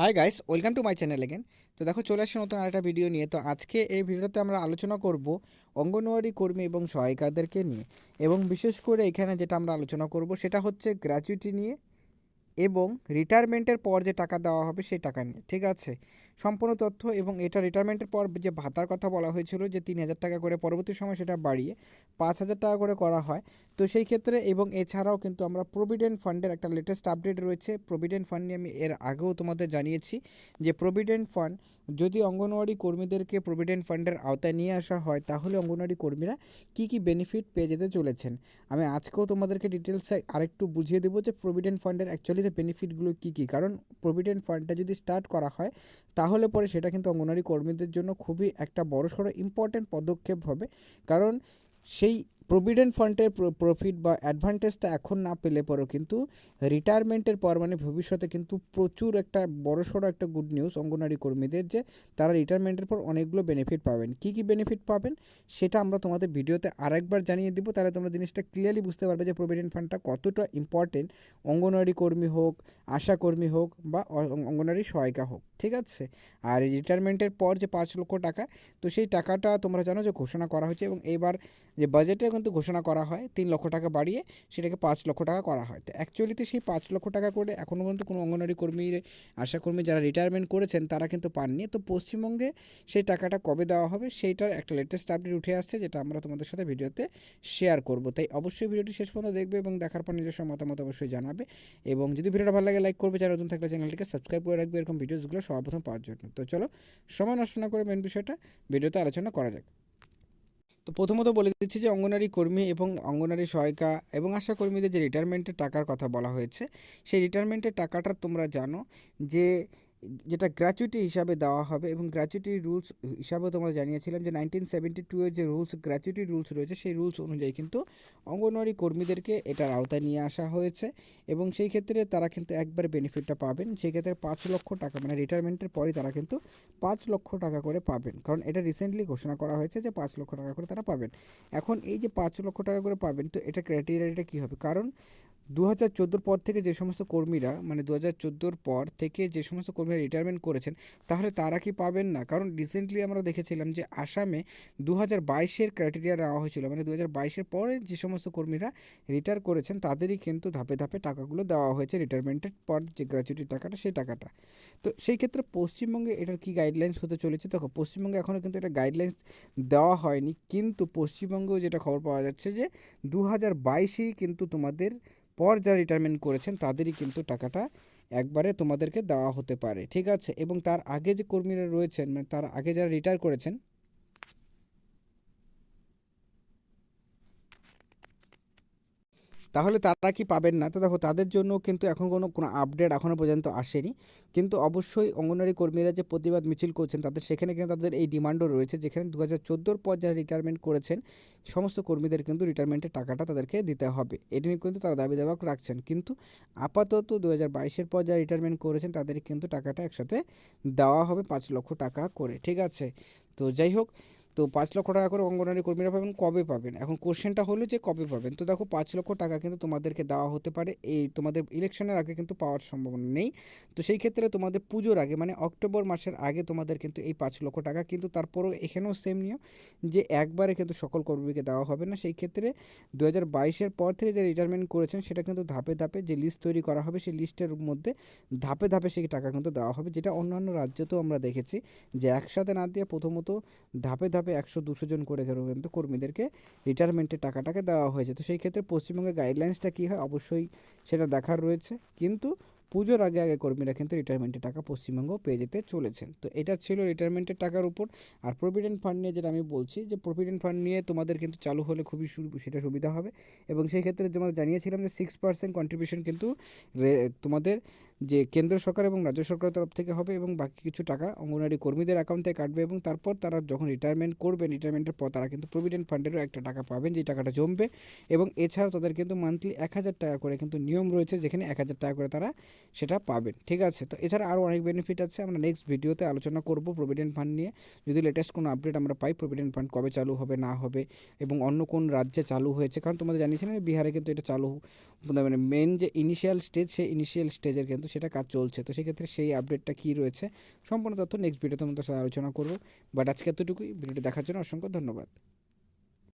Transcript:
Hi guys welcome to my channel again তো দেখো, চলে আসছে নতুন আরেকটা ভিডিও নিয়ে। তো আজকে এই ভিডিওতে আমরা আলোচনা করব অঙ্গনওয়াড়ি কর্মী এবং সহায়িকাদেরকে নিয়ে। এবং বিশেষ করে এখানে যেটা আমরা আলোচনা করব, সেটা হচ্ছে গ্র্যাচুইটি নিয়ে। এবং রিটায়ারমেন্টের পর যে টাকা দেওয়া হবে সেই টাকা নিয়ে, ঠিক আছে? সম্পূর্ণ তথ্য এবং এটা রিটায়ারমেন্টের পর যে ভাতার কথা বলা হয়েছিল যে তিন হাজার টাকা করে পরবর্তী সময় সেটা বাড়িয়ে পাঁচ হাজার টাকা করে করা হয়। তো সেই ক্ষেত্রে এবং এছাড়াও কিন্তু আমরা প্রভিডেন্ট ফান্ডের একটা লেটেস্ট আপডেট রয়েছে। প্রভিডেন্ট ফান্ড নিয়ে আমি এর আগেও তোমাদের জানিয়েছি যে প্রভিডেন্ট ফান্ড যদি অঙ্গনওয়াড়ি কর্মীদেরকে প্রভিডেন্ট ফান্ডের আওতায় নিয়ে আসা হয়, তাহলে অঙ্গনওয়াড়ি কর্মীরা কী কী বেনিফিট পেয়ে যেতে চলেছেন? আমি আজকেও তোমাদেরকে ডিটেলসে আরেকটু বুঝিয়ে দেবো যে প্রভিডেন্ট ফান্ডের অ্যাকচুয়ালি বেনিফিটগুলো কী কী? কারণ প্রভিডেন্ট ফান্ডটা যদি স্টার্ট করা হয়, তাহলে পরে সেটা কিন্তু অঙ্গনওয়াড়ি কর্মীদের জন্য খুবই একটা বড়সড় ইম্পর্ট্যান্ট পদক্ষেপ হবে। কারণ সেই প্রভিডেন্ট ফান্ডের প্রফিট বা অ্যাডভান্টেজটা এখন না পেলে পরেও কিন্তু রিটায়ারমেন্টের পর মানে ভবিষ্যতে কিন্তু প্রচুর একটা বড়সড় একটা গুড নিউজ অঙ্গনওয়াড়ি কর্মীদের যে তারা রিটায়ারমেন্টের পর অনেকগুলো বেনিফিট পাবেন। কী কী বেনিফিট পাবেন? সেটা আমরা তোমাদের ভিডিওতে আরেকবার জানিয়ে দিব। তাহলে তোমরা জিনিসটা ক্লিয়ারলি বুঝতে পারবে যে প্রভিডেন্ট ফান্ডটা কতটা ইম্পর্টেন্ট অঙ্গনওয়াড়ি কর্মী হোক, আশা কর্মী হোক বা অঙ্গনওয়াড়ি সহায়িকা হোক। ঠিক আছে? আর রিটায়ারমেন্টের পর যে পাঁচ লক্ষ টাকা, তো সেই টাকাটা তোমরা জানো যে ঘোষণা করা হয়েছে এবং এবার যে বাজেটে কিন্তু ঘোষণা করা হয়, তিন লক্ষ টাকা বাড়িয়ে সেটাকে পাঁচ লক্ষ টাকা করা হয়। তো অ্যাকচুয়ালিতে সেই পাঁচ লক্ষ টাকা করে এখনও পর্যন্ত কোনো অঙ্গনওয়াড়ি কর্মীর, আশাকর্মী যারা রিটায়ারমেন্ট করেছেন তারা কিন্তু পাননি। তো পশ্চিমবঙ্গে সেই টাকাটা কবে দেওয়া হবে সেইটার একটা লেটেস্ট আপডেট উঠে আসছে যেটা আমরা তোমাদের সাথে ভিডিওতে শেয়ার করব। তাই অবশ্যই ভিডিওটি শেষ পর্যন্ত দেখবে এবং দেখার পর নিজস্ব মতামত অবশ্যই জানাবে এবং যদি ভিডিওটা ভালো লাগে লাইক করবে, যারা নতুন থাকলে চ্যানেলটিকে সাবস্ক্রাইব করে রাখবে। এরকম ভিডিওসগুলো সর্বপ্রথম পাওয়ার জন্য। তো চলো, সময় নষ্ট না করে মেন বিষয়টা ভিডিওতে আলোচনা করা যাক। তো প্রথমত বলে দিচ্ছি যে অঙ্গনারী কর্মী এবং অঙ্গনারী সহায়িকা এবং আশা কর্মীদের যে রিটায়ারমেন্টের টাকার কথা বলা হয়েছে, সেই রিটায়ারমেন্টের টাকাটা তোমরা জানো যে যেটা গ্র্যাচুইটি হিসাবে দেওয়া হবে এবং গ্র্যাচুইটি রুলস হিসাবেও তোমরা জানিয়েছিলাম যে নাইনটিন সেভেন্টি টু এর যে রুলস গ্র্যাচুইটি রুলস রয়েছে, সেই রুলস অনুযায়ী কিন্তু অঙ্গনওয়াড়ি কর্মীদেরকে এটার আওতায় নিয়ে আসা হয়েছে এবং সেই ক্ষেত্রে তারা কিন্তু একবার বেনিফিটটা পাবেন। সেই ক্ষেত্রে পাঁচ লক্ষ টাকা মানে রিটায়ারমেন্টের পরই তারা কিন্তু পাঁচ লক্ষ টাকা করে পাবেন। কারণ এটা রিসেন্টলি ঘোষণা করা হয়েছে যে পাঁচ লক্ষ টাকা করে তারা পাবেন। এখন এই যে পাঁচ লক্ষ টাকা করে পাবেন, তো এটা ক্রাইটেরিয়াটা কী হবে? কারণ দু হাজার চোদ্দোর পর থেকে যে সমস্ত কর্মীরা মানে দু হাজার চোদ্দোর পর থেকে যে সমস্ত কর্মীরা রিটায়ারমেন্ট করেছেন, তাহলে তারা কি পাবেন না? কারণ রিসেন্টলি আমরা দেখেছিলাম যে আসামে দু হাজার বাইশের ক্রাইটেরিয়া নেওয়া হয়েছিল। মানে দু হাজার বাইশের পরে যে সমস্ত কর্মীরা রিটায়ার করেছেন, তাদেরই কিন্তু ধাপে ধাপে টাকাগুলো দেওয়া হয়েছে রিটায়ারমেন্টের পর যে গ্র্যাচুইটির টাকাটা, সেই টাকাটা। তো সেই ক্ষেত্রে পশ্চিমবঙ্গে এটার কী গাইডলাইন্স হতে চলেছে? দেখো, পশ্চিমবঙ্গে এখনও কিন্তু এটা গাইডলাইন্স দেওয়া হয়নি। কিন্তু পশ্চিমবঙ্গেও যেটা খবর পাওয়া যাচ্ছে যে দু হাজার বাইশেই কিন্তু তোমাদের পর যারা রিটায়ারমেন্ট করেছেন, তাদেরই কিন্তু টাকাটা একবারে তোমাদেরকে দেওয়া হতে পারে, ঠিক আছে? এবং তার আগে যে কর্মীরা রয়েছেন মানে তার আগে যারা রিটায়ার করেছেন তাহলে তারা কি পাবেন না? তো দেখো, তাদের জন্য কিন্তু এখন কোনো কোনো আপডেট এখনও পর্যন্ত আসেনি। কিন্তু অবশ্যই অঙ্গনওয়াড়ি কর্মীরা যে প্রতিবাদ মিছিল করছেন, তাদের সেখানে কিন্তু তাদের এই ডিমান্ডও রয়েছে, যেখানে দু হাজার চোদ্দোর পর যারা রিটায়ারমেন্ট করেছেন, সমস্ত কর্মীদের কিন্তু রিটায়ারমেন্টের টাকাটা তাদেরকে দিতে হবে। এটি নিয়ে কিন্তু তারা দাবি দাবা রাখছেন। কিন্তু আপাতত দু হাজার বাইশের পর যারা রিটায়ারমেন্ট করেছেন, তাদের কিন্তু টাকাটা একসাথে দেওয়া হবে পাঁচ লক্ষ টাকা করে। ঠিক আছে? তো যাই হোক তো পাঁচ লক্ষ টাকা করে অঙ্গনওয়াড়ি কর্মীরা পাবেন, কবে পাবেন? এখন কোশ্চেনটা হলো যে কবে পাবেন? তো দেখো, পাঁচ লক্ষ টাকা কিন্তু তোমাদেরকে দেওয়া হতে পারে। এই তোমাদের ইলেকশনের আগে কিন্তু পাওয়ার সম্ভাবনা নেই। তো সেই ক্ষেত্রে তোমাদের পুজোর আগে মানে অক্টোবর মাসের আগে তোমাদের কিন্তু এই পাঁচ লক্ষ টাকা, কিন্তু তারপরেও এখানেও সেম নিয়ম যে একবারে কিন্তু সকল কর্মীকে দেওয়া হবে না। সেই ক্ষেত্রে দু হাজার বাইশের পর থেকে যে রিটায়ারমেন্ট করেছেন, সেটা কিন্তু ধাপে ধাপে যে লিস্ট তৈরি করা হবে, সেই লিস্টের মধ্যে ধাপে ধাপে সেই টাকা কিন্তু দেওয়া হবে, যেটা অন্যান্য রাজ্যতেও আমরা দেখেছি যে একসাথে না দিয়ে প্রথমত ধাপে ধাপে হিসাবে একশো দুশো জন করে কিন্তু কর্মীদেরকে রিটায়ারমেন্টের টাকাটাকে দেওয়া হয়েছে। তো সেই ক্ষেত্রে পশ্চিমবঙ্গের গাইডলাইন্সটা কী হয়? অবশ্যই সেটা দেখার রয়েছে। কিন্তু পুজোর আগে আগে কর্মীরা কিন্তু রিটায়ারমেন্টের টাকা পশ্চিমবঙ্গ পেয়ে যেতে চলেছেন। তো এটা ছিল রিটায়ারমেন্টের টাকার উপর। আর প্রভিডেন্ট ফান্ড নিয়ে যেটা আমি বলছি যে প্রভিডেন্ট ফান্ড নিয়ে তোমাদের কিন্তু চালু হলে খুবই সেটা সুবিধা হবে। এবং সেই ক্ষেত্রে যেমন জানিয়েছিলাম যে সিক্স পার্সেন্ট কন্ট্রিবিউশন কিন্তু তোমাদের যে কেন্দ্র সরকার এবং রাজ্য সরকারের তরফ থেকে হবে এবং বাকি কিছু টাকা অঙ্গনওয়াড়ি কর্মীদের অ্যাকাউন্টে কাটবে এবং তারপর তারা যখন রিটায়ারমেন্ট করবেন রিটায়ারমেন্টের পর তারা কিন্তু প্রভিডেন্ট ফান্ডেরও একটা টাকা পাবেন যে টাকাটা জমবে এবং এছাড়াও তাদের কিন্তু মান্থলি এক হাজার টাকা করে কিন্তু নিয়ম রয়েছে যেখানে এক হাজার টাকা করে তারা সেটা পাবেন। ঠিক আছে? তো এছাড়া আরও অনেক বেনিফিট আছে, আমরা নেক্সট ভিডিওতে আলোচনা করব প্রভিডেন্ট ফান্ড নিয়ে। যদি লেটেস্ট কোনো আপডেট আমরা পাই প্রভিডেন্ট ফান্ড কবে চালু হবে, না হবে এবং অন্য কোন রাজ্যে চালু হয়েছে, কারণ তোমাদের জানিয়েছিলেন বিহারে কিন্তু এটা চালু মানে মেন যে ইনিশিয়াল স্টেজ সেই ইনিশিয়াল স্টেজের কিন্তু কিন্তু সেটা কাজ চলছে। তো সেক্ষেত্রে সেই আপডেটটা কী রয়েছে, সম্পূর্ণ তথ্য নেক্সট ভিডিওতে আমাদের সাথে আলোচনা করব। বাট আজকে এতটুকুই, ভিডিওটি দেখার জন্য অসংখ্য ধন্যবাদ।